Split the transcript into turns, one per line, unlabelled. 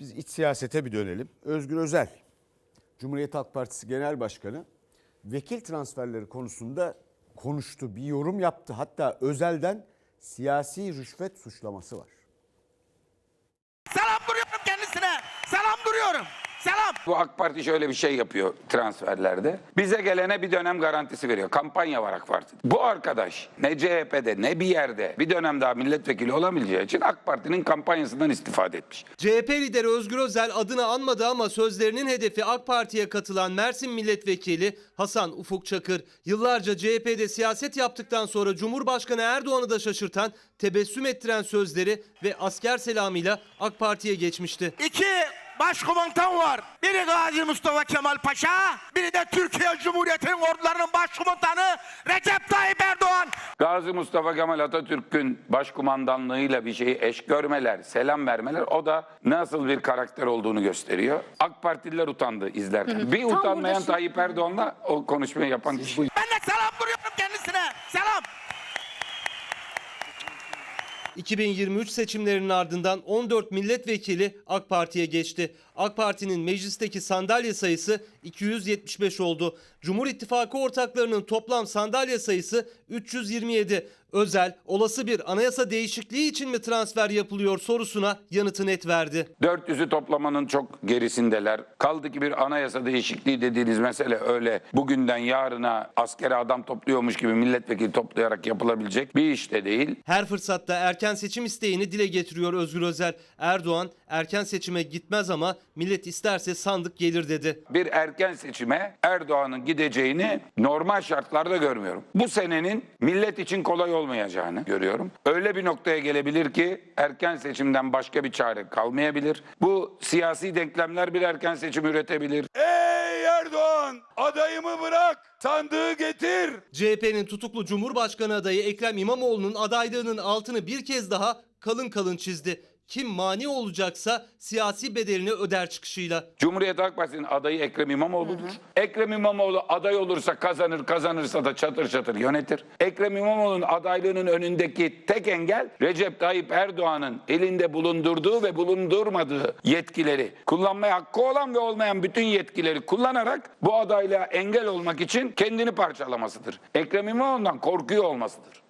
Biz iç siyasete bir dönelim. Özgür Özel, Cumhuriyet Halk Partisi Genel Başkanı vekil transferleri konusunda konuştu, bir yorum yaptı. Hatta Özel'den siyasi rüşvet suçlaması var.
Selam duruyorum kendisine. Selam duruyorum. Selam.
Bu AK Parti şöyle bir şey yapıyor transferlerde. Bize gelene bir dönem garantisi veriyor. Kampanya var AK Parti. Bu arkadaş ne CHP'de ne bir yerde bir dönem daha milletvekili olabileceği için AK Parti'nin kampanyasından istifade etmiş.
CHP lideri Özgür Özel adını anmadı ama sözlerinin hedefi AK Parti'ye katılan Mersin Milletvekili Hasan Ufuk Çakır. Yıllarca CHP'de siyaset yaptıktan sonra Cumhurbaşkanı Erdoğan'ı da şaşırtan, tebessüm ettiren sözleri ve asker selamıyla AK Parti'ye geçmişti.
İki başkomutan var. Biri Gazi Mustafa Kemal Paşa, biri de Türkiye Cumhuriyeti'nin ordularının başkomutanı Recep Tayyip Erdoğan.
Gazi Mustafa Kemal Atatürk'ün başkumandanlığıyla bir şeyi eş görmeler, selam vermeler o da nasıl bir karakter olduğunu gösteriyor. AK Partililer utandı izlerken. Bir utanmayan Tayyip Erdoğan'la o konuşmayı yapan kişi.
Ben de selam duruyorum kendisine. Selam.
2023 seçimlerinin ardından 14 milletvekili AK Parti'ye geçti. AK Parti'nin meclisteki sandalye sayısı 275 oldu. Cumhur İttifakı ortaklarının toplam sandalye sayısı 327. Özel, olası bir anayasa değişikliği için mi transfer yapılıyor sorusuna yanıtı net verdi.
400'ü toplamanın çok gerisindeler. Kaldı ki bir anayasa değişikliği dediğiniz mesele öyle bugünden yarına askere adam topluyormuş gibi milletvekili toplayarak yapılabilecek bir iş de değil.
Her fırsatta erken seçim isteğini dile getiriyor Özgür Özel. Erdoğan erken seçime gitmez ama millet isterse sandık gelir dedi.
Bir erken seçime Erdoğan'ın gideceğini normal şartlarda görmüyorum. Bu senenin millet için kolay olmayacağını görüyorum. Öyle bir noktaya gelebilir ki erken seçimden başka bir çare kalmayabilir. Bu siyasi denklemler bir erken seçim üretebilir.
Ey Erdoğan adayımı bırak sandığı getir.
CHP'nin tutuklu Cumhurbaşkanı adayı Ekrem İmamoğlu'nun adaylığının altını bir kez daha kalın kalın çizdi. Kim mani olacaksa siyasi bedelini öder çıkışıyla.
Cumhuriyet Halk Partisi'nin adayı Ekrem İmamoğlu'dur. Ekrem İmamoğlu aday olursa kazanır, kazanırsa da çatır çatır yönetir. Ekrem İmamoğlu'nun adaylığının önündeki tek engel Recep Tayyip Erdoğan'ın elinde bulundurduğu ve bulundurmadığı yetkileri, kullanmaya hakkı olan ve olmayan bütün yetkileri kullanarak bu adaylığa engel olmak için kendini parçalamasıdır. Ekrem İmamoğlu'ndan korkuyor olmasıdır.